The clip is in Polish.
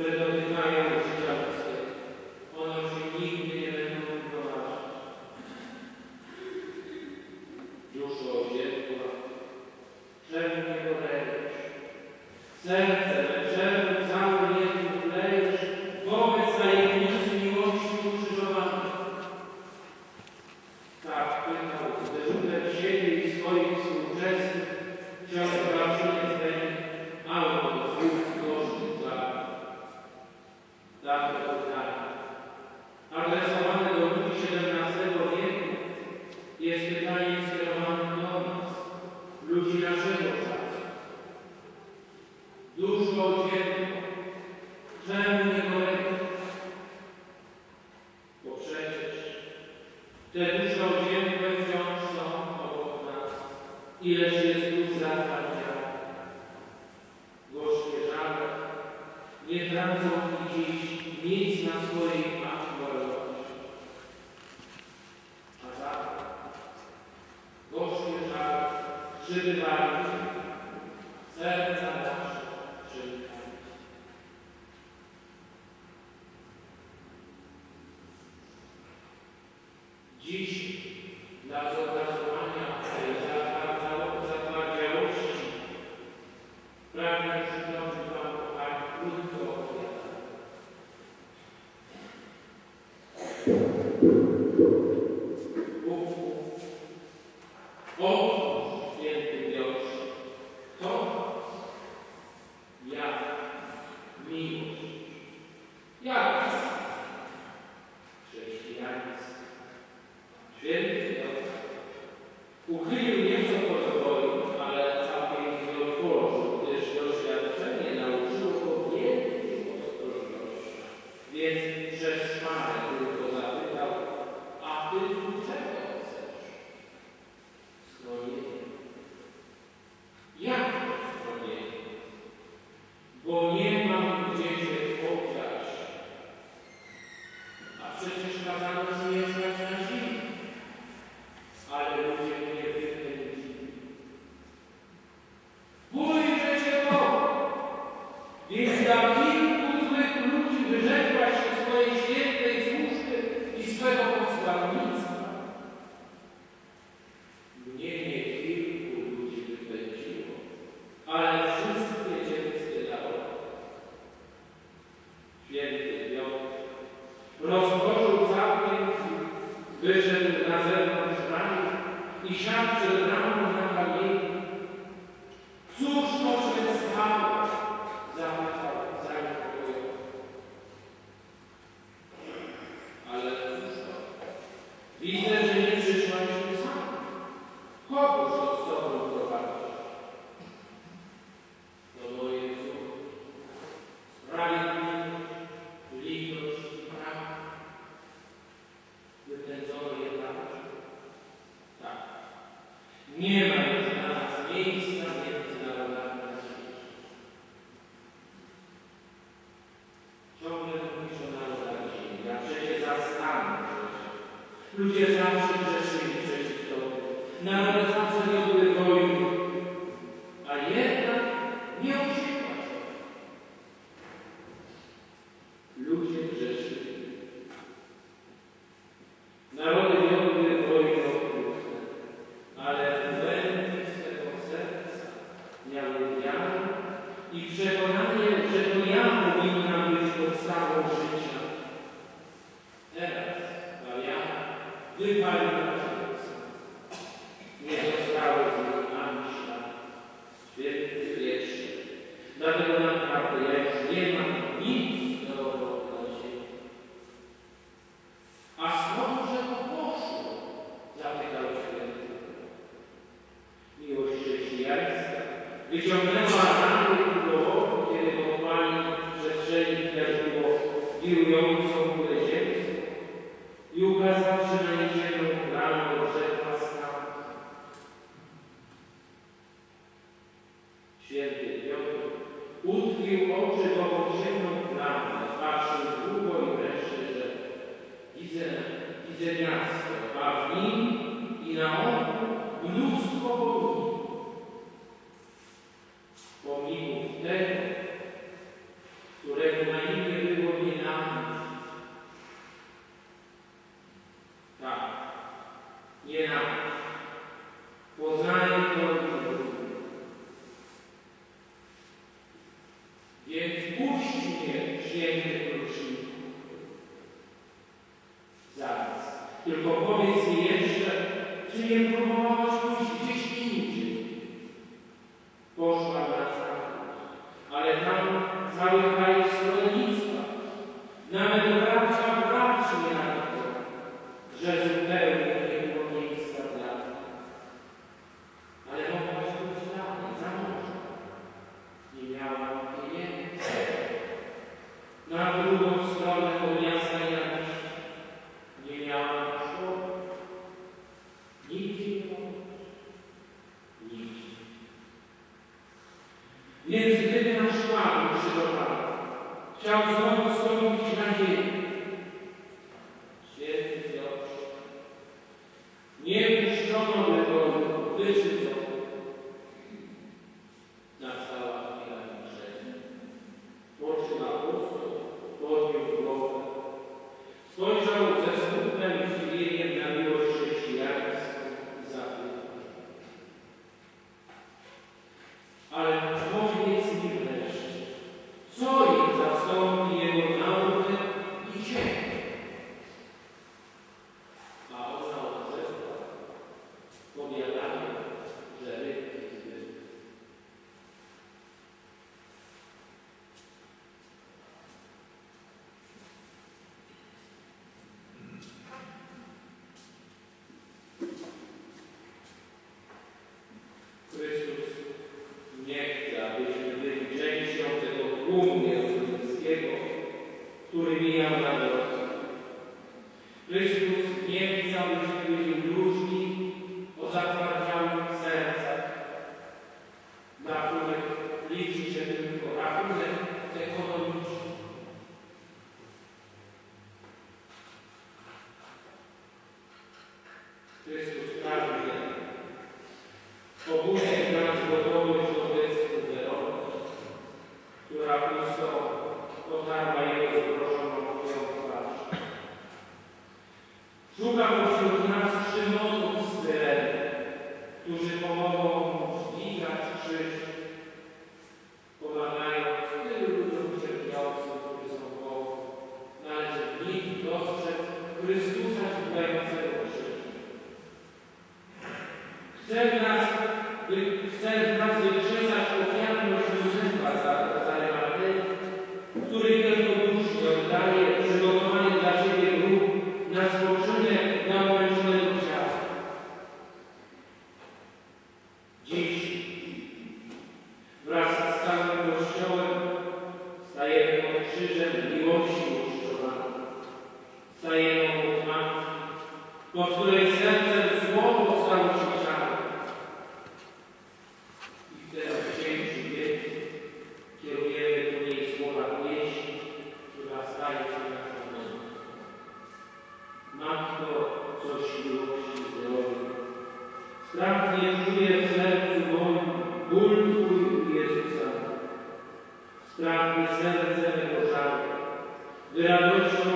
Let us praise Dziś dla zobrazowania tej zatwardziałości pragnę przytoczyć Wam kochani krótko opowiadanie. Bóg wyrzekła się swojej świętej służby i swego posłannictwa. Mnienie kilku ludzi wypędziło, ale wszystkie dziewcy dało. Święty Piotr rozłożył całkiem, wyszedł na zewnątrz ramię i siadł przed ramą na ludzie grzeszni. Narody wiodły wojny okrutne, ale w głębi swego serca miały wiarę i przekonanie, że to ja powinna być podstawą życia. Teraz ta wiara Święty Piotr utkwił oczy w ową ciemną patrzył długo i wreszcie rzekł widzę, widzę miasto, a w nim i na oku mnóstwo Tylko powiedz mi jeszcze, czy nie próbowałeś pójść gdzieś indziej? Między tymi nasz Pan przygotował. Chciał znowu nich dostrzec Chrystusa źródlającego krzyżu. Chce w nas, by, w nas Strach i serce wypuszczały. Wyradością